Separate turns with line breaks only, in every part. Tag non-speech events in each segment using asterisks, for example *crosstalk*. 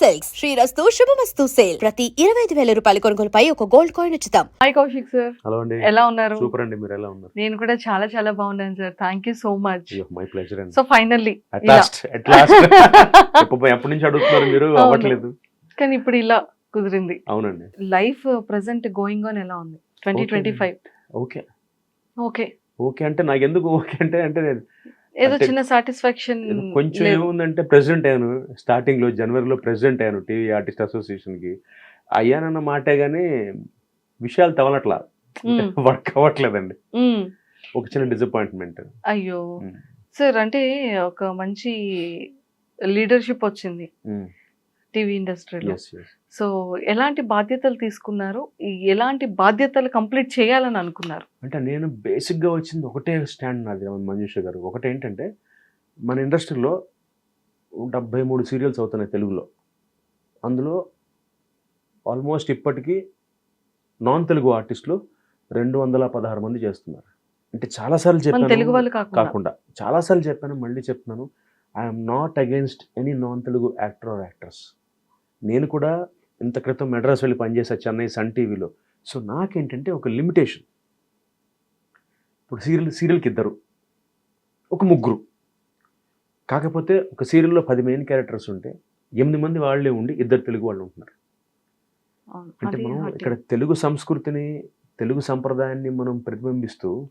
Silks. శ్రీరస్తు శుభమస్తు sale. ప్రతి ఇరవై ఐదు వేల రూపాయల కొనుగోలుపై ఒక గోల్డ్ కాయిన్ ఉచితం.
Hi Kaushik sir.
హలో అండి.
ఎలా ఉన్నారు?
సూపర్ అండి మీరు ఎలా ఉన్నారు?
నేను కూడా చాలా చాలా బాగున్నాను sir. Thank you so much
my pleasure అండి.
So finally
at. Last at last ఎప్పటి నుంచి అడుగుతున్నారు మీరు. అవ్వట్లేదు.
కానీ ఇప్పుడు ఇలా కుదిరింది.
అవునండి.
లైఫ్ ప్రెసెంట్ గోయింగ్ ఆన్ ఎలా ఉంది? Twenty twenty five
okay
okay
okay అంటే నాకు ఎందుకు ఓకే అంటే అంటే నేను
ఏదో చిన్న సాటిస్ఫాక్షన్
కొంచెం ఏముందంటే ప్రెసిడెంట్ అయ్యాను. స్టార్టింగ్లో జనవరిలో ప్రెసిడెంట్ అయ్యాను టీవీ ఆర్టిస్ట్ అసోసియేషన్కి. అయ్యానన్న మాటే గానీ విషయాలు తవలట్లా వర్క్ అవ్వట్లేదండి. ఒక చిన్న డిసప్పాయింట్మెంట్
అయ్యో. సార్ అంటే ఒక మంచి లీడర్షిప్ వచ్చింది టీవీ ఇండస్ట్రీలో సో ఎలాంటి బాధ్యతలు తీసుకున్నారు? ఈ ఎలాంటి బాధ్యతలు కంప్లీట్ చేయాలని అనుకున్నారు?
అంటే నేను బేసిక్గా వచ్చింది ఒకటే స్టాండ్ నాది మంజుష గారు. ఒకటి ఏంటంటే మన ఇండస్ట్రీలో డెబ్బై మూడు సీరియల్స్ అవుతున్నాయి తెలుగులో. అందులో ఆల్మోస్ట్ ఇప్పటికీ నాన్ తెలుగు ఆర్టిస్టులు రెండు వందల పదహారు మంది చేస్తున్నారు. అంటే చాలాసార్లు చెప్పాను
తెలుగు వాళ్ళు కాకుండా.
కాకుండా. చాలాసార్లు చెప్పాను మళ్ళీ చెప్తున్నాను. I'm not against any non Telugu actor or actors నేను కూడా ఇంత క్రితం మెడ్రాస్ వెళ్ళి పనిచేసా చెన్నై సన్ టీవీలో. సో నాకేంటంటే ఒక లిమిటేషన్ ఇప్పుడు సీరియల్ సీరియల్కి ఇద్దరు ఒక ముగ్గురు. కాకపోతే ఒక సీరియల్లో పది మెయిన్ క్యారెక్టర్స్ ఉంటే ఎనిమిది మంది వాళ్ళే ఉండి ఇద్దరు తెలుగు వాళ్ళు ఉంటున్నారు. అంటే మనం. ఇక్కడ తెలుగు సంస్కృతిని తెలుగు సంప్రదాయాన్ని మనం ప్రతిబింబిస్తూ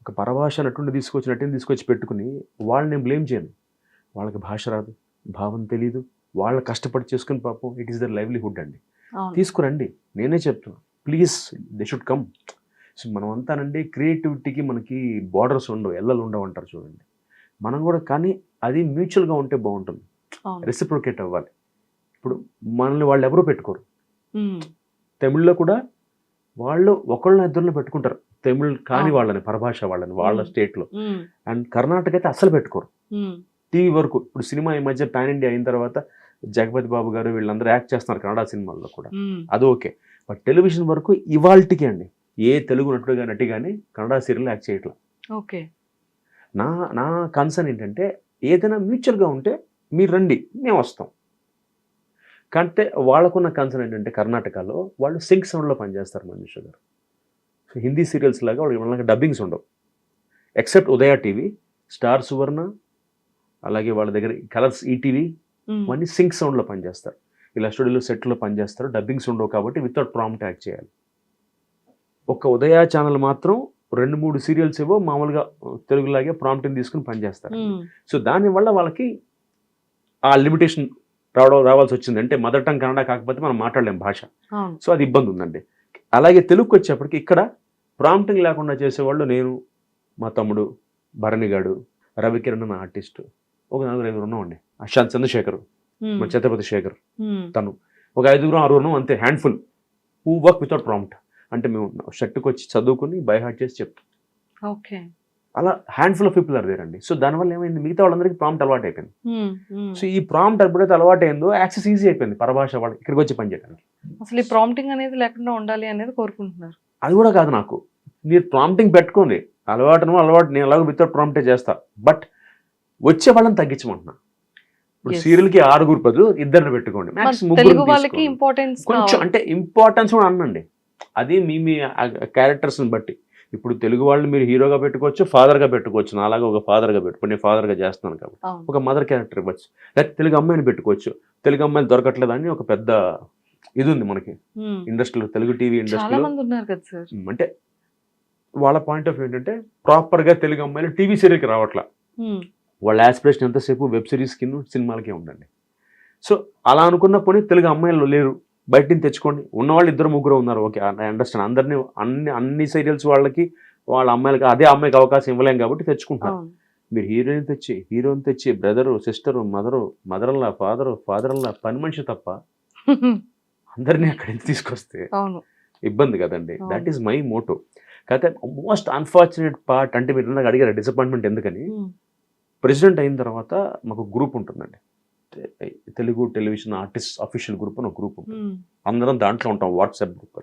ఒక పరభాష నటుండి తీసుకొచ్చి నటిని తీసుకొచ్చి పెట్టుకుని వాళ్ళని నేను బ్లేమ్ చేయను. వాళ్ళకి భాష రాదు భావం తెలియదు వాళ్ళ కష్టపడి చేసుకుని పాపం ఇట్ ఈస్ దర్ లైవ్లీహుడ్ అండి. తీసుకురండి. నేనే చెప్తున్నా. Please they should come so మనం అంతానండి క్రియేటివిటీకి మనకి బార్డర్స్ ఉండవు ఎల్లలు ఉండవు అంటారు చూడండి. మనం కూడా కానీ అది మ్యూచువల్గా ఉంటే బాగుంటుంది. రెసిప్రోకేట్ అవ్వాలి. ఇప్పుడు మనల్ని వాళ్ళు ఎవరూ పెట్టుకోరు. తమిళ్ళో కూడా వాళ్ళు ఒకళ్ళని ఇద్దరిని పెట్టుకుంటారు. తమిళ్ కాని. వాళ్ళని పరభాష వాళ్ళని వాళ్ళ. స్టేట్లో అండ్ కర్ణాటక అయితే అస్సలు పెట్టుకోరు. టీవీ వరకు ఇప్పుడు సినిమా ఈ మధ్య పాన్ ఇండియా అయిన తర్వాత జగపతి బాబు గారు వీళ్ళందరూ యాక్ట్ చేస్తున్నారు కన్నడ సినిమాల్లో కూడా. అది ఓకే. బట్ టెలివిజన్ వరకు ఇవాల్టికి అండి. ఏ తెలుగు నటుడుగా నటి కానీ కన్నడ సీరియల్ యాక్ట్ చేయట్లా.
ఓకే.
నా నా కన్సర్న్ ఏంటంటే ఏదైనా మ్యూచువల్గా ఉంటే మీరు రండి మేము వస్తాం. కంటే వాళ్ళకున్న కన్సర్న్ ఏంటంటే కర్ణాటకలో వాళ్ళు సింక్ సౌండ్లో పనిచేస్తారు మనుషు గారు. సో హిందీ సీరియల్స్ లాగా వాళ్ళకి వాళ్ళకి డబ్బింగ్స్ ఉండవు. Except Udaya TV star Suvarna అలాగే వాళ్ళ దగ్గర కలర్స్ ఈటీవీ ఇవన్నీ సింక్ సౌండ్లో పనిచేస్తారు. ఇలా స్టూడియోలో సెట్లో పనిచేస్తారు. డబ్బింగ్స్ ఉండవు కాబట్టి వితౌట్ ప్రాంప్ట్ యాక్ట్ చేయాలి. ఒక ఉదయ ఛానల్ మాత్రం రెండు మూడు సీరియల్స్ ఏవో మామూలుగా తెలుగులాగే ప్రాంప్ట్ని తీసుకుని పనిచేస్తారు సో దానివల్ల వాళ్ళకి ఆ లిమిటేషన్ రావడం రావాల్సి వచ్చింది. అంటే మదర్ టంగ్ కన్నడ కాకపోతే మనం మాట్లాడలేం భాష. సో అది ఇబ్బంది ఉందండి. అలాగే తెలుగుకి వచ్చేప్పటికి ఇక్కడ ప్రాంప్టింగ్ లేకుండా చేసేవాళ్ళు నేను మా తమ్ముడు భరణిగాడు రవికిరణ్ అన్న ఆర్టిస్ట్ ఒక నలుగురు ఐదుగురు ఉన్నామండి. అశాంత్ చంద్రశేఖర్ మన ఛత్రపతి శేఖర్ తను. ఒక ఐదుగురు ఆరుగురు అంతే handful who work without prompt అంటే మేము షర్ట్కి వచ్చి చదువుకుని బై హార్ట్ చేసి చెప్తాం.
ఓకే.
అలా handful of people are there అండి. సో దానివల్ల ఏమైంది? మిగతా వాళ్ళందరికీ ప్రాంప్ట్ అలవాటు అయిపోయింది. సో ఈ ప్రాంప్ట్ ఎప్పుడైతే అలవాటు అయిందో యాక్సెస్ ఈజీ అయిపోయింది పరభాష వాళ్ళు ఇక్కడికి వచ్చి పనిచేయడానికి
అసలు ఈ ప్రాంప్టింగ్ అనేది లేకుండా ఉండాలి అనేది కోరుకుంటున్నారు.
అది కూడా కాదు నాకు. మీరు ప్రాంప్టింగ్ పెట్టుకోండి. అలవాటును అలవాటు నేను అలాగే వితౌట్ ప్రాంప్టే చేస్తా. బట్ వచ్చే వాళ్ళని తగ్గించమంటున్నా. ఇప్పుడు serial కి ఆరుగురు బదులు ఇద్దరిని పెట్టుకోండి.
తెలుగు వాళ్ళకి. ఇంపార్టెన్స్
కొంచెం అంటే ఇంపార్టెన్స్ కూడా అనండి అది మీ మీ క్యారెక్టర్స్ని బట్టి. ఇప్పుడు తెలుగు వాళ్ళని మీరు హీరోగా పెట్టుకోవచ్చు ఫాదర్గా పెట్టుకోవచ్చు. నా అలాగా ఒక ఫాదర్గా పెట్టుకో నేను ఫాదర్గా చేస్తున్నాను కాబట్టి.
అవును.
ఒక మదర్ క్యారెక్టర్ ఇవ్వచ్చు. లేకపోతే తెలుగు అమ్మాయిని పెట్టుకోవచ్చు. తెలుగు అమ్మాయిలు దొరకట్లేదు అని ఒక పెద్ద ఇది ఉంది మనకి. ఇండస్ట్రీలో తెలుగు టీవీ ఇండస్ట్రీలో.
సార్.
అంటే వాళ్ళ పాయింట్ ఆఫ్ ఏంటంటే ప్రాపర్గా తెలుగు అమ్మాయిలు టీవీ సీరియల్కి రావట్లా.
వాళ్ళ
యాస్పిరేషన్ ఎంతసేపు వెబ్ సిరీస్ కింద సినిమాలకే ఉండండి. సో అలా అనుకున్న పోనీ తెలుగు అమ్మాయిలు లేరు. బయట నుంచి తెచ్చుకోండి ఉన్నవాళ్ళు ఇద్దరు ముగ్గురు ఉన్నారు. ఓకే ఐ అండర్స్టాండ్ అందరినీ అన్ని అన్ని సీరియల్స్ వాళ్ళకి వాళ్ళ అమ్మాయిలకి అదే అమ్మాయికి అవకాశం ఇవ్వలేం కాబట్టి తెచ్చుకుంటున్నారు.
అవును.
మీరు హీరోయిన్ తెచ్చి హీరోయిన్ తెచ్చి బ్రదరు సిస్టరు మదరు మదర్లా ఫాదరు ఫాదర్లా పని మనిషి తప్ప *laughs* అందరినీ అక్కడి తీసుకొస్తే ఇబ్బంది కదండి. దట్ ఈస్ మై మోటో కాకపోతే మోస్ట్ అన్ఫార్చునేట్ పార్ట్ అంటే మీరు ఇందాక అడిగారు డిసప్పాయింట్మెంట్ ఎందుకని? ప్రెసిడెంట్ అయిన తర్వాత మాకు గ్రూప్ ఉంటుందండి. Telugu television artist official group అని ఒక గ్రూప్ ఉంటుంది. అందరం దాంట్లో ఉంటాం వాట్సాప్ గ్రూప్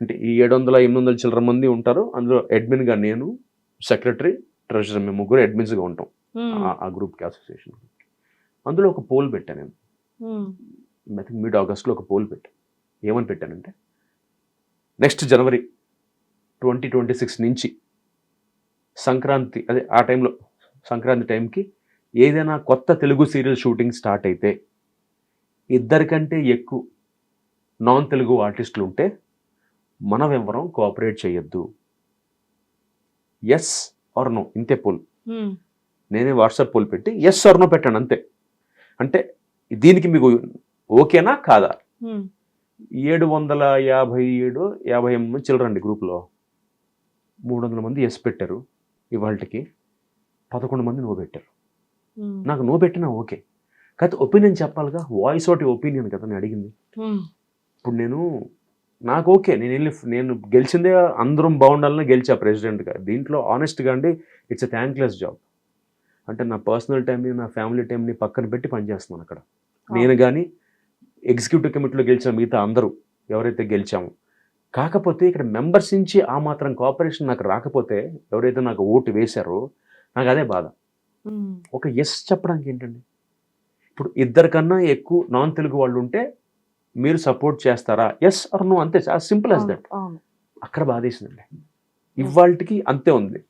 అంటే ఈ ఏడు వందల ఎనిమిది వందల చిల్లర మంది ఉంటారు. అందులో అడ్మిన్గా నేను సెక్రటరీ ట్రెజరర్ మేము ముగ్గురు అడ్మిన్స్గా ఉంటాం. ఆ- గ్రూప్కి అసోసియేషన్ అందులో ఒక పోల్ పెట్టాను నేను. ఐ థింక్ మిడ్ ఆగస్ట్లో ఒక పోల్ పెట్టాను ఏమని పెట్టానంటే next January twenty twenty six నుంచి సంక్రాంతి అదే ఆ టైంలో సంక్రాంతి టైంకి ఏదైనా కొత్త తెలుగు సీరియల్ షూటింగ్ స్టార్ట్ అయితే ఇద్దరికంటే ఎక్కువ నాన్ తెలుగు ఆర్టిస్టులు ఉంటే మనం ఎవరం కోఆపరేట్ చేయొద్దు. ఎస్ ఆర్ నో ఇంతే పోల్.
ఉమ్,
నేనే వాట్సాప్ పోల్ పెట్టి ఎస్ ఆర్ నో పెట్టాను అంతే. అంటే దీనికి మీకు ఓకేనా కాదా?
ఉమ్,
ఏడు వందల యాభై ఏడు యాభై ఎనిమిది మంది చిల్లరండి గ్రూప్లో. మూడు వందల మంది ఎస్ పెట్టారు ఇవాళకి పదకొండు మంది నో పెట్టారు నాకు నో పెట్టినా ఓకే. కాకపోతే ఒపీనియన్ చెప్పాలిగా వాయిస్ ఒకటి ఒపీనియన్ కదా నేను అడిగింది. ఇప్పుడు నేను నాకు ఓకే నేను వెళ్ళి నేను గెలిచిందే అందరం బాగుండాలని గెలిచా ప్రెసిడెంట్గా. దీంట్లో ఆనెస్ట్గా అండి ఇట్స్ ఎ థ్యాంక్లెస్ జాబ్ అంటే నా పర్సనల్ టైంని నా ఫ్యామిలీ టైంని పక్కన పెట్టి పనిచేస్తున్నాను అక్కడ. నేను కానీ ఎగ్జిక్యూటివ్ కమిటీలో గెలిచిన మిగతా అందరూ ఎవరైతే గెలిచామో. కాకపోతే ఇక్కడ మెంబర్స్ నుంచి ఆ మాత్రం కోఆపరేషన్ నాకు రాకపోతే ఎవరైతే నాకు ఓటు వేశారో నాకు అదే బాధ ఒక ఎస్ చెప్పడానికి ఏంటండి ఇప్పుడు ఇద్దరికన్నా ఎక్కువ నాన్ తెలుగు వాళ్ళు ఉంటే మీరు సపోర్ట్ చేస్తారా? ఎస్ ఆర్ నో అంతే చాలా సింపుల్ యాజ్
అవును,
దట్ అక్కడ బాధేసిందండి. ఇవాళకి అంతే ఉంది.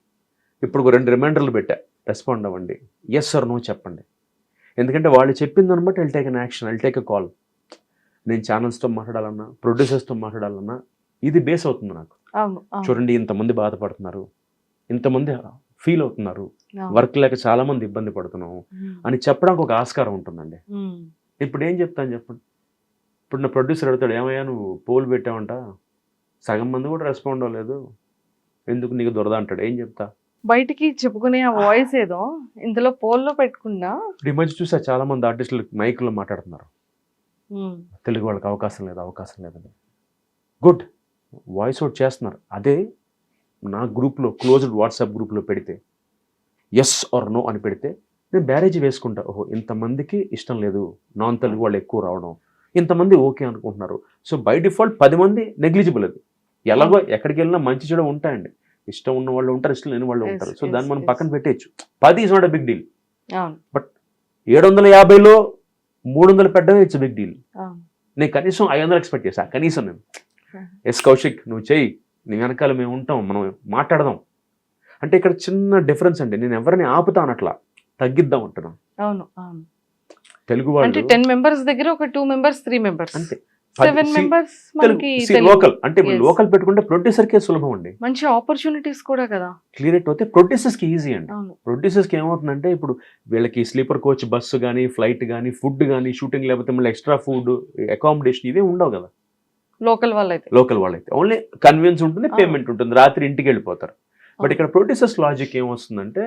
ఇప్పుడు ఒక రెండు రిమైండర్లు పెట్టా. రెస్పాండ్ అవ్వండి. ఎస్ ఆర్ నో చెప్పండి. ఎందుకంటే వాళ్ళు చెప్పిన దాన్ని బట్టి I'll take an action I'll take a call నేను ఛానల్స్తో మాట్లాడాలన్నా ప్రొడ్యూసర్స్తో మాట్లాడాలన్నా ఇది బేస్ అవుతుంది నాకు. చూడండి ఇంతమంది బాధపడుతున్నారు. ఇంతమంది ఫీల్ అవుతున్నారు. వర్క్ లేక చాలా మంది ఇబ్బంది పడుతున్నాము
ఉమ్,
అని చెప్పడానికి ఒక ఆస్కారం ఉంటుందండి. ఇప్పుడు ఏం చెప్తాను చెప్పండి ఇప్పుడు నా ప్రొడ్యూసర్ అడుగుతాడు ఏమయ్యా నువ్వు పోల్ పెట్టావంట? సగం మంది కూడా రెస్పాండ్ అవ్వలేదు. ఎందుకు నీకు దొరద? అంటాడు. ఏం చెప్తా?
బయటికి చెప్పుకునే ఆ వాయిస్ ఏదో ఇందులో పోల్లో
ఇప్పుడు ఈ మధ్య చూసా చాలా మంది ఆర్టిస్టులు మైక్లో మాట్లాడుతున్నారు. తెలుగు వాళ్ళకి అవకాశం లేదు అవకాశం లేదని. గుడ్. వాయిస్ అవుట్ చేస్తున్నారు. అదే నా గ్రూప్లో క్లోజ్డ్ వాట్సాప్ గ్రూప్లో పెడితే ఎస్ ఆర్ నో అని పెడితే నేను బ్యారేజ్ వేసుకుంటా. ఓహో ఇంతమందికి ఇష్టం లేదు. నాన్ తెలుగు వాళ్ళు ఎక్కువ రావడం. ఇంతమంది ఓకే అనుకుంటున్నారు. సో బై డిఫాల్ట్ పది మంది నెగ్లిజిబుల్ అది. ఎలాగో ఎక్కడికి వెళ్ళినా మంచి చెడు ఉంటాయండి. ఇష్టం ఉన్న వాళ్ళు ఉంటారు ఇష్టం లేని వాళ్ళు ఉంటారు. సో దాన్ని మనం. పక్కన పెట్టేయచ్చు. పది is not a big deal
అవును.
ఏడు వందల యాభైలో మూడు వందలు పెట్టడమే ఇట్స్ బిగ్ డీల్ నేను కనీసం ఐదు వందలు ఎక్స్పెక్ట్ చేశా. కనీసం నేను. ఎస్ కౌశిక్ నువ్వు చెయ్యి. నీ వెనకాల మేము ఉంటాం మనం మాట్లాడదాం. అంటే ఇక్కడ చిన్న డిఫరెన్స్ అండి. నేను ఎవరిని ఆపుతా అనట్లా తగ్గిద్దాం అంటున్నాం.
అవును అవును.
తెలుగు
అంటే
వాళ్ళు
టెన్ మెంబర్స్ దగ్గర ఒక టూ మెంబర్స్ త్రీ మెంబర్స్
అంతే. లోకల్ అంటే. లోకల్ పెట్టుకుంటే ప్రొడ్యూసర్కే సులభం అండి.
మంచి ఆపర్చునిటీస్ కూడా కదా.
క్లియర్ అయితే ప్రొడ్యూసర్స్కి ఈజీ అండి.
అవును.
ప్రొడ్యూసర్స్కి ఏమవుతుందంటే ఇప్పుడు వీళ్ళకి స్లీపర్ కోచ్ బస్సు కానీ ఫ్లైట్ కానీ ఫుడ్ కానీ షూటింగ్ లేకపోతే మళ్ళీ ఎక్స్ట్రా ఫుడ్ అకామిడేషన్ ఇవే ఉండవు కదా.
లోకల్ వాళ్ళైతే.
లోకల్ వాళ్ళైతే. ఓన్లీ కన్వీన్స్ ఉంటుంది. పేమెంట్ ఉంటుంది. రాత్రి ఇంటికి వెళ్ళిపోతారు. బట్ ఇక్కడ ప్రొడ్యూసర్స్ లాజిక్ ఏమొస్తుందంటే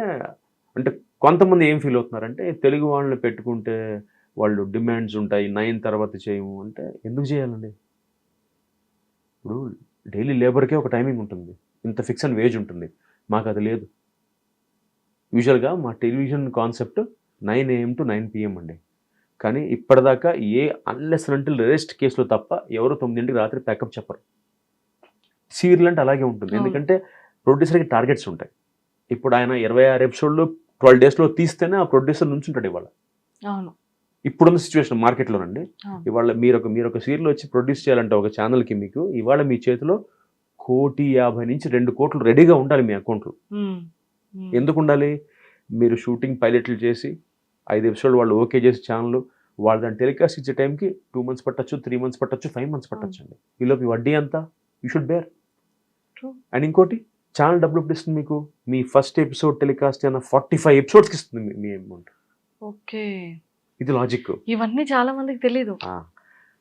అంటే కొంతమంది ఏం ఫీల్ అవుతున్నారంటే తెలుగు వాళ్ళని పెట్టుకుంటే వాళ్ళు డిమాండ్స్ ఉంటాయి నైన్ తర్వాత చేయము. అంటే ఎందుకు చేయాలండి? ఇప్పుడు డైలీ లేబర్కే ఒక టైమింగ్ ఉంటుంది. ఇంత ఫిక్స్ అండ్ వేజ్ ఉంటుంది. మాకు అది లేదు. యూజువల్గా మా television concept nine AM to nine PM అండి. కానీ ఇప్పటిదాకా ఏ అన్లెస్ అంటిల్ రెస్ట్ కేసులో తప్ప ఎవరు తొమ్మిదింటికి రాత్రి ప్యాకప్ చెప్పరు. సీరియల్ అంటే అలాగే ఉంటుంది. ఎందుకంటే ప్రొడ్యూసర్కి టార్గెట్స్ ఉంటాయి. ఇప్పుడు ఆయన ఇరవై ఆరు ఎపిసోడ్లు ట్వెల్వ్ డేస్లో తీస్తేనే ఆ ప్రొడ్యూసర్ నుంచి ఉంటాడు ఇవాళ. ఇప్పుడున్న సిచ్యువేషన్ మార్కెట్లోనండి. ఇవాళ మీరు ఒక మీరు ఒక సీరియల్ వచ్చి ప్రొడ్యూస్ చేయాలంటే ఒక ఛానల్కి మీకు ఇవాళ మీ చేతిలో కోటి యాభై నుంచి రెండు కోట్లు రెడీగా ఉండాలి మీ అకౌంట్లో. ఎందుకు ఉండాలి? మీరు షూటింగ్ పైలట్లు చేసి ఐదు ఎపిసోడ్ వాళ్ళు ఓకే చేసి ఛానల్ వాళ్ళు దాన్ని టెలికాస్ట్ ఇచ్చే టైంకి టూ మంత్స్ పట్టచ్చు త్రీ మంత్స్ పట్టచ్చు ఫైవ్ మంత్స్ పట్టచ్చు అండి ఈలోపు వడ్డీ అంతా యూ షుడ్ బేర్. అండ్ ఇంకోటి ఛానల్ డబ్బులు ఎప్పుడు ఇస్తుంది మీకు. మీ ఫస్ట్ ఎపిసోడ్ టెలికాస్ట్ అయిన ఫార్టీ ఫైవ్ ఎపిసోడ్స్కి ఇస్తుంది మీ- మీ అమౌంట్
ఓకే
ఇది లాజిక్
ఇవన్నీ చాలా మందికి తెలీదు.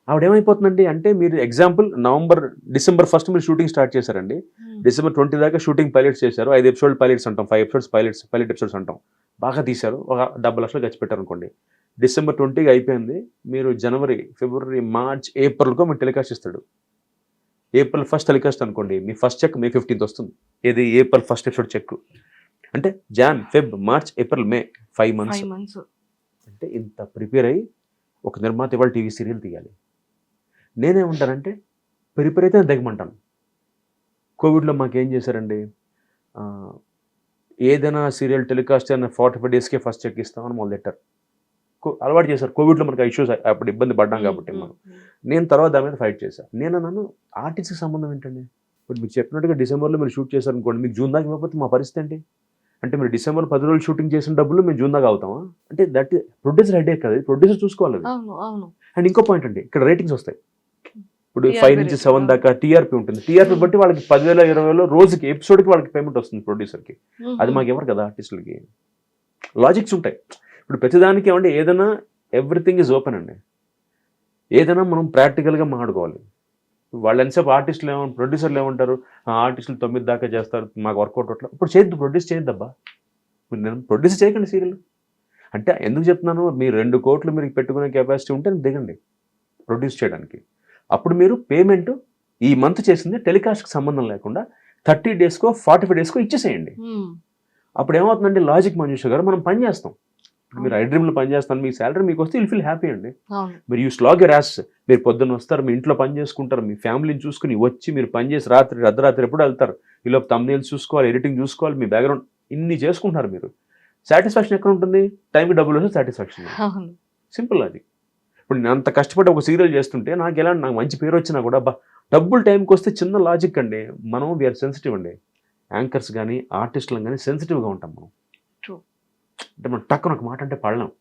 ఆవిడ ఏమైపోతుందండి అంటే మీరు ఎగ్జాంపుల్ నవంబర్ డిసెంబర్ ఫస్ట్ మీరు షూటింగ్ స్టార్ట్ చేశారండి. డిసెంబర్ ట్వంటీ దాకా షూటింగ్ పైలట్స్ చేశారు. ఐదు ఎపిసోడ్ పైలట్స్ అంటాం. Five episodes pilots pilot episodes అంటాం. బాగా తీశారు. ఒక డెబ్బై లక్షలు ఖర్చు పెట్టారు అనుకోండి డిసెంబర్ ట్వంటీకి అయిపోయింది. మీరు జనవరి ఫిబ్రవరి మార్చ్ ఏప్రిల్కో మీరు టెలికాస్ట్ ఇస్తాడు. ఏప్రిల్ ఫస్ట్ టెలికాస్ట్ అనుకోండి. మీ ఫస్ట్ చెక్ మే ఫిఫ్టీన్త్ వస్తుంది. ఇది ఏప్రిల్ ఫస్ట్ ఎపిసోడ్ చెక్. అంటే Jan Feb March April May five months.
Five months.
అంటే ఇంత ప్రిపేర్ అయ్యి ఒక నిర్మాత ఇవాళ టీవీ సీరియల్ తీయాలి. నేనేమంటానంటే ప్రిపేర్ అయితే నేను దిగమంటాను కోవిడ్లో మాకేం చేశారండి? ఏదైనా సీరియల్ టెలికాస్ట్ అయిన ఫార్టీ ఫైవ్ డేస్కే ఫస్ట్ చెక్ ఇస్తామని మొదలెట్టారు అలవాటు చేశారు. కోవిడ్లో మనకి ఇష్యూస్ అప్పుడు ఇబ్బంది పడ్డాం కాబట్టి మనం. నేను తర్వాత దాని మీద ఫైట్ చేశాను నేను అన్నాను ఆర్టిస్ట్కి సంబంధం ఏంటండి? ఇప్పుడు మీకు చెప్పినట్టుగా డిసెంబర్లో మీరు షూట్ చేశారు అనుకోండి మీకు జూన్ దాకా ఇవ్వకపోతే మా పరిస్థితి ఏంటి? అంటే మీరు డిసెంబర్ పది రోజులు షూటింగ్ చేసిన డబ్బులు మేము జూన్ దాకా అవుతామా? అంటే దట్ ప్రొడ్యూసర్ హెడ్ కదా. ప్రొడ్యూసర్ చూసుకోవాలి అండ్ ఇంకో పాయింట్ అండి ఇక్కడ రేటింగ్స్ వస్తాయి. ఇప్పుడు ఫైవ్ నుంచి సెవెన్. దాకా టీఆర్పీ ఉంటుంది. టీఆర్పీ బట్టి వాళ్ళకి పదివేల ఇరవై వేలు రోజుకి ఎపిసోడ్కి వాళ్ళకి పేమెంట్ వస్తుంది ప్రొడ్యూసర్కి అది మాకు ఎవరు కదా ఆర్టిస్టులకి లాజిక్స్ ఉంటాయి. ఇప్పుడు ప్రతిదానికి ఏమంటే ఏదైనా ఎవ్రీథింగ్ ఈజ్ ఓపెన్ అండి. ఏదైనా మనం ప్రాక్టికల్గా మాట్లాడుకోవాలి. వాళ్ళు ఎంతసేపు ఆర్టిస్టులు ఏమో ప్రొడ్యూసర్లు ఏమంటారు? "ఆ, ఆర్టిస్టులు తొమ్మిది దాకా చేస్తారు మాకు వర్కౌట్ అట్లా. ఇప్పుడు చేయొద్దు ప్రొడ్యూస్ చేయొద్దబ్బా. నేను ప్రొడ్యూస్ చేయకండి సీరియల్ అంటే ఎందుకు చెప్తున్నాను? మీరు రెండు కోట్లు మీరు పెట్టుకునే కెపాసిటీ ఉంటే దిగండి. ప్రొడ్యూస్ చేయడానికి. అప్పుడు మీరు పేమెంట్ ఈ మంత్ చేసింది టెలికాస్ట్కి సంబంధం లేకుండా థర్టీ డేస్కో ఫార్టీ ఫైవ్ డేస్కో ఇచ్చేసేయండి. అప్పుడు ఏమవుతుందంటే లాజిక్ మంజుష గారు మనం పని చేస్తాం. ఇప్పుడు మీరు ఐడ్రీమ్లో పని చేస్తాను మీ శాలరీ మీకు వస్తే విల్ ఫీల్ హ్యాపీ అండి. మీరు యూ స్లాగ్ యాస్ మీరు పొద్దున్న వస్తారు మీ ఇంట్లో పని చేసుకుంటారు మీ ఫ్యామిలీని చూసుకుని వచ్చి మీరు పని చేసి రాత్రి అర్ధరాత్రి ఎప్పుడు వెళ్తారు? ఈలోపు తమ్నేల్స్ చూసుకోవాలి ఎడిటింగ్ చూసుకోవాలి మీ బ్యాక్గ్రౌండ్ ఇన్ని చేసుకుంటారు మీరు. సాటిస్ఫాక్షన్ ఎక్కడ ఉంటుంది? టైంకి డబ్బులు వస్తే సాటిస్ఫాక్షన్ సింపుల్ అది ఇప్పుడు నేను అంత కష్టపడి ఒక సీరియల్ చేస్తుంటే నాకు ఎలా నాకు మంచి పేరు వచ్చినా కూడా బా డబ్బులు టైంకి వస్తే చిన్న లాజిక్ అండి. మనం వీఆర్ సెన్సిటివ్ అండి. యాంకర్స్ కానీ ఆర్టిస్టులు కానీ సెన్సిటివ్గా ఉంటాం మనం. అంటే మనం టక్కున ఒక మాట అంటే పడలేం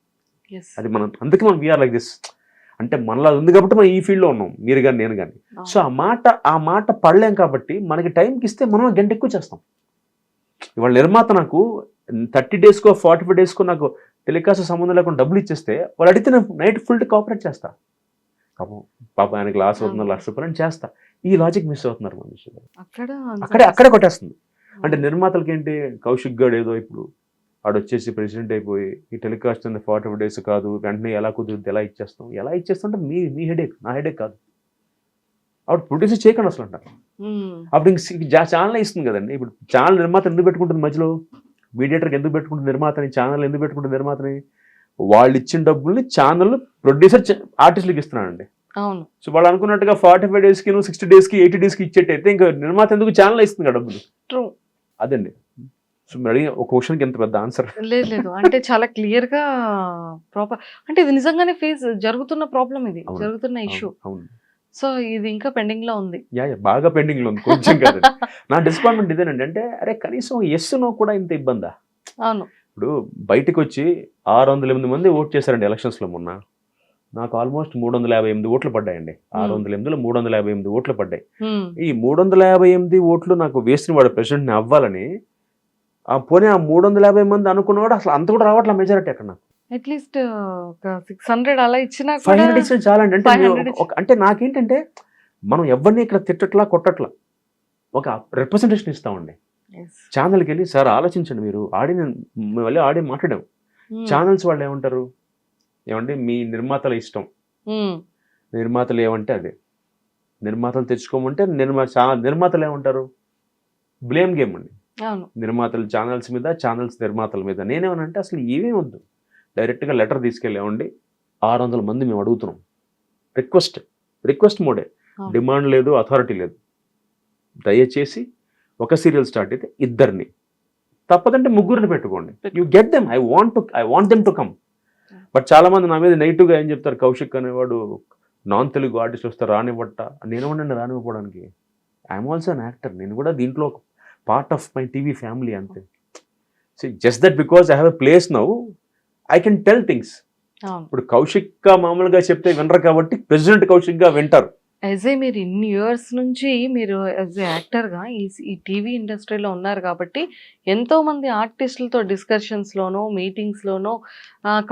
అది మనం అందుకే మనం వీఆర్ లైక్ దిస్ అంటే మనలో ఉంది కాబట్టి మనం ఈ ఫీల్డ్లో ఉన్నాం. మీరు కానీ నేను కానీ సో ఆ మాట ఆ మాట పడలేం కాబట్టి మనకి టైంకి ఇస్తే మనం గంట ఎక్కువ చేస్తాం. ఇవాళ నిర్మాత నాకు థర్టీ డేస్కో ఫార్టీ ఫైవ్ డేస్కో నాకు టెలికాస్ట్ సంబంధం లేకుండా డబ్బులు ఇచ్చేస్తే వాళ్ళు అడిగితే నేను నైట్ ఫుల్ కోఆపరేట్ చేస్తా. పాపం పాపం ఆయనకి లాస్ అవుతున్నారు లక్ష రూపాయలు అని చేస్తా. ఈ లాజిక్ మిస్ అవుతున్నారు మనుషులు
అక్కడ
అక్కడే కొట్టేస్తుంది. అంటే నిర్మాతలకి ఏంటి కౌశిక్ గాడు ఏదో ఇప్పుడు ఆడు వచ్చేసి ప్రెసిడెంట్ అయిపోయి ఈ టెలికాస్ట్ అనేది ఫార్టీ ఫైవ్ డేస్ కాదు వెంటనే ఎలా కుదురుద్ది ఎలా ఇచ్చేస్తాం? ఎలా ఇచ్చేస్తాం అంటే మీ మీ హెడేక్ నా హెడేక్ కాదు. ఆవిడ ప్రొడ్యూస్ చేయకండి అసలు అంటారు. అప్పుడు ఇంక ఛానల్ ఇస్తుంది కదండి. ఇప్పుడు ఛానల్ నిర్మాత ఎందుకు పెట్టుకుంటుంది మధ్యలో? మీడియేటర్కి ఎందుకు పెట్టుకుంటుంది నిర్మాతని? ఛానల్ ఎందుకు పెట్టుకుంటుంది నిర్మాతని? వాళ్ళు ఇచ్చిన డబ్బుల్ని ఛానల్ ప్రొడ్యూసర్ ఆర్టిస్టులకు ఇస్తున్నాడండి.
అవును.
సో వాళ్ళు అనుకున్నట్టుగా ఫార్టీ ఫైవ్ డేస్కి నువ్వు సిక్స్టీ డేస్కి ఎయిటీ డేస్కి ఇచ్చేటైతే ఇంకా నిర్మాత ఎందుకు ఛానల్ ఇస్తుంది డబ్బులు?
ట్రూ.
అదండి. సో మీరు ఒక క్వశ్చన్కి ఎంత పెద్ద ఆన్సర్?
లేదు లేదు. అంటే చాలా క్లియర్గా ప్రాపర్ అంటే ఇది నిజంగానే ఫేస్ జరుగుతున్న ప్రాబ్లం ఇది. జరుగుతున్న ఇష్యూ.
అవును.
సో ఇది ఇంకా పెండింగ్లో ఉంది.
యా బాగా పెండింగ్లో ఉంది కొంచెం కాదు. నా డిసప్పాయింట్మెంట్ ఇదేనండి అంటే అరే కనీసం ఎస్ నో కూడా ఇంత ఇబ్బందా?
అవును.
ఇప్పుడు బయటకు వచ్చి ఆరు వందల ఎనిమిది మంది ఓట్ చేశారండి ఎలక్షన్స్లో మొన్న. నాకు ఆల్మోస్ట్ మూడు వందల యాభై ఎనిమిది ఓట్లు పడ్డాయండి. ఆరు వందల ఎనిమిదిలో మూడు వందల యాభై ఎనిమిది ఓట్లు పడ్డాయి. ఈ మూడు వందల యాభై ఎనిమిది ఓట్లు నాకు వేసిన వాడు ప్రెసిడెంట్ని అవ్వాలని ఆ పోనీ ఆ మూడు వందల యాభై మంది అనుకున్నవాడు అసలు అంత కూడా రావట్లే మెజారిటీ అక్కడ నాకు.
అట్లీస్ట్ ఒక సిక్స్ హండ్రెడ్ అలా ఇచ్చినా
ఫైవ్ హండ్రెడ్ ఇచ్చిన చాలా అండి అంటే
500
మేము ఒక- అంటే నాకేంటంటే మనం ఎవరిని ఇక్కడ తిట్టట్లా కొట్టట్లా ఒక రిప్రజెంటేషన్ ఇస్తామండి.
Yes.
ఛానల్కి వెళ్ళి సార్ ఆలోచించండి మీరు ఆడి మేము వెళ్ళి ఆడి మాట్లాడాం.
Hmm.
ఛానల్స్ వాళ్ళు ఏమంటారు? ఏమంటే మీ నిర్మాతల ఇష్టం.
Hmm.
నిర్మాతలు ఏమంటే అదే. నిర్మాతలు తెచ్చుకోమంటే నిర్మా చా- నిర్మాతలు ఏమంటారు? బ్లేమ్ గేమ్ అండి.
అవును.
నిర్మాతలు ఛానల్స్ మీద ఛానల్స్ నిర్మాతల మీద. నేనేమనంటే అసలు ఏమీ వద్దు. డైరెక్ట్గా లెటర్ తీసుకెళ్ళామండి ఆరు వందల మంది మేము అడుగుతున్నాం. రిక్వెస్ట్ రిక్వెస్ట్ మోడే. డిమాండ్ లేదు అథారిటీ లేదు. దయచేసి ఒక సీరియల్ స్టార్ట్ అయితే ఇద్దరిని. తప్పదంటే ముగ్గురిని పెట్టుకోండి. You get them I want to I want them to come but చాలా మంది నా మీద నెగిటివ్గా ఏం చెప్తారు? కౌశిక్ అనేవాడు నాన్ తెలుగు ఆర్టిస్ట్ వస్తే రానివ్వట. నేను ఉండండి రానివ్వడానికి ఐఎమ్ ఆల్సో అన్ యాక్టర్ నేను కూడా దీంట్లో part of my TV family అంతే. So just that because I have a place now I can tell things ఇప్పుడు కౌశిక్గా మామూలుగా చెప్తే వినరు కాబట్టి ప్రెసిడెంట్ కౌశిక్గా వింటారు.
యాజ్ ఏ మీరు ఇన్ని ఇయర్స్ నుంచి మీరు యాజ్ ఏ యాక్టర్గా ఈ ఈ టీవీ ఇండస్ట్రీలో ఉన్నారు కాబట్టి ఎంతో మంది ఆర్టిస్టులతో డిస్కషన్స్లోనో మీటింగ్స్లోనో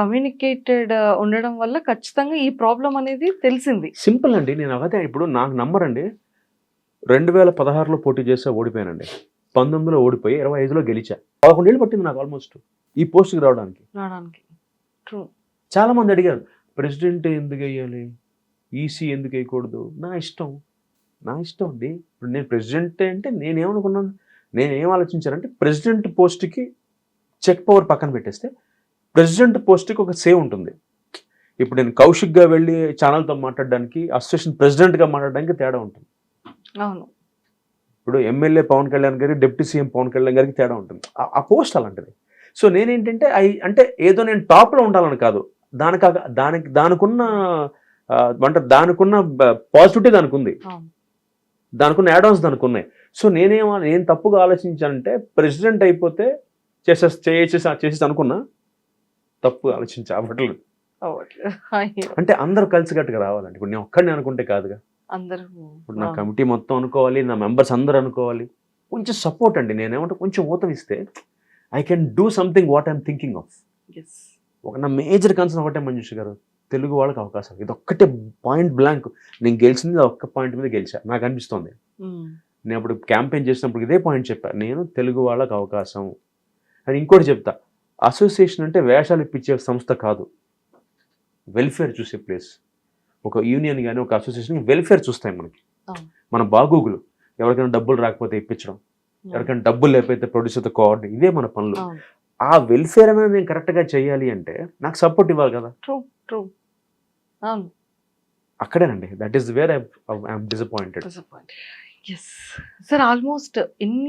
కమ్యూనికేటెడ్ ఉండడం వల్ల ఖచ్చితంగా ఈ ప్రాబ్లం అనేది తెలిసింది.
సింపుల్ అండి. నేను అదే ఇప్పుడు నాకు నమ్మరండి. రెండు వేల పదహారులో పోటీ చేస్తే ఓడిపోయానండి. పంతొమ్మిదిలో ఓడిపోయి ఇరవై ఐదులో గెలిచా. పదకొండేళ్ళు పట్టింది నాకు ఆల్మోస్ట్ ఈ పోస్ట్కి రావడానికి.
రావడానికి. ట్రూ
చాలా మంది అడిగారు ప్రెసిడెంట్ ఎందుకు వేయాలి ఈసీ ఎందుకు వేయకూడదు? నా ఇష్టం. నా ఇష్టం అండి. ఇప్పుడు నేను ప్రెసిడెంట్ అంటే నేనేమనుకున్నాను? నేను ఏం ఆలోచించానంటే ప్రెసిడెంట్ పోస్ట్కి చెక్ పవర్ పక్కన పెట్టేస్తే ప్రెసిడెంట్ పోస్ట్కి ఒక సేవ్ ఉంటుంది. ఇప్పుడు నేను కౌశిక్గా వెళ్ళి ఛానల్తో మాట్లాడడానికి అసోసియేషన్ ప్రెసిడెంట్గా మాట్లాడడానికి తేడా ఉంటుంది.
అవును.
ఇప్పుడు ఎమ్మెల్యే పవన్ కళ్యాణ్ గారికి డిప్యూటీ సీఎం పవన్ కళ్యాణ్ గారికి తేడా ఉంటుంది. ఆ పోస్ట్ అలాంటిది. సో నేనేంటంటే ఐ అంటే ఏదో నేను టాప్లో ఉండాలని కాదు. దానికి దానికి దానికున్న అంటే దానికున్న పాజిటివిటీ దానికి ఉంది. దానికున్న యాడాన్స్ దానికి ఉన్నాయి సో నేనేం నేను తప్పుగా ఆలోచించానంటే ప్రెసిడెంట్ అయిపోతే చేసే చేసేసి చేసేసి అనుకున్నా తప్పుగా ఆలోచించా అవ్వట్లేదు. అంటే అందరూ కలిసికట్టుగా రావాలండి. ఇప్పుడు నేను ఒక్కడిని అనుకుంటే కాదుగా.
అందరూ.
ఇప్పుడు నా. కమిటీ మొత్తం అనుకోవాలి నా మెంబర్స్ అందరూ అనుకోవాలి. కొంచెం సపోర్ట్ అండి. నేనేమంటే కొంచెం ఊతం ఇస్తే I can do something what I'm thinking of.
Yes.
ఒక నా మేజర్ కన్సర్న్ ఒకటే మంజుష్ గారు తెలుగు వాళ్ళకి అవకాశం ఇది ఒక్కటే పాయింట్ బ్లాంక్. నేను గెలిచింది ఒక్క పాయింట్ మీద గెలిచా. నాకు అనిపిస్తుంది.
ఉమ్.
నేను అప్పుడు క్యాంపెయిన్ చేసినప్పుడు ఇదే పాయింట్ చెప్పా. నేను తెలుగు వాళ్ళకి అవకాశం. అని ఇంకోటి చెప్తా. అసోసియేషన్ అంటే వేషాలు ఇప్పించే సంస్థ కాదు. వెల్ఫేర్ చూసే ప్లేస్. ఒక యూనియన్ కానీ ఒక అసోసియేషన్ వెల్ఫేర్ చూస్తాయి మనకి.
అవును.
మన బాగోగులు. ఎవరికైనా డబ్బులు రాకపోతే ఇప్పించడం. ఎవరికైనా డబ్బులు లేకపోతే ప్రొడ్యూసర్తో కోఆర్డినేట్ ఇవే మన పనులు. ఆ వెల్ఫేర్ అనేది నేను కరెక్ట్గా చేయాలి అంటే నాకు సపోర్ట్ ఇవ్వాలి కదా.
ట్రూ ట్రూ అవును.
అక్కడేనండి. That is where I'm disappointed
sir almost ఎన్ని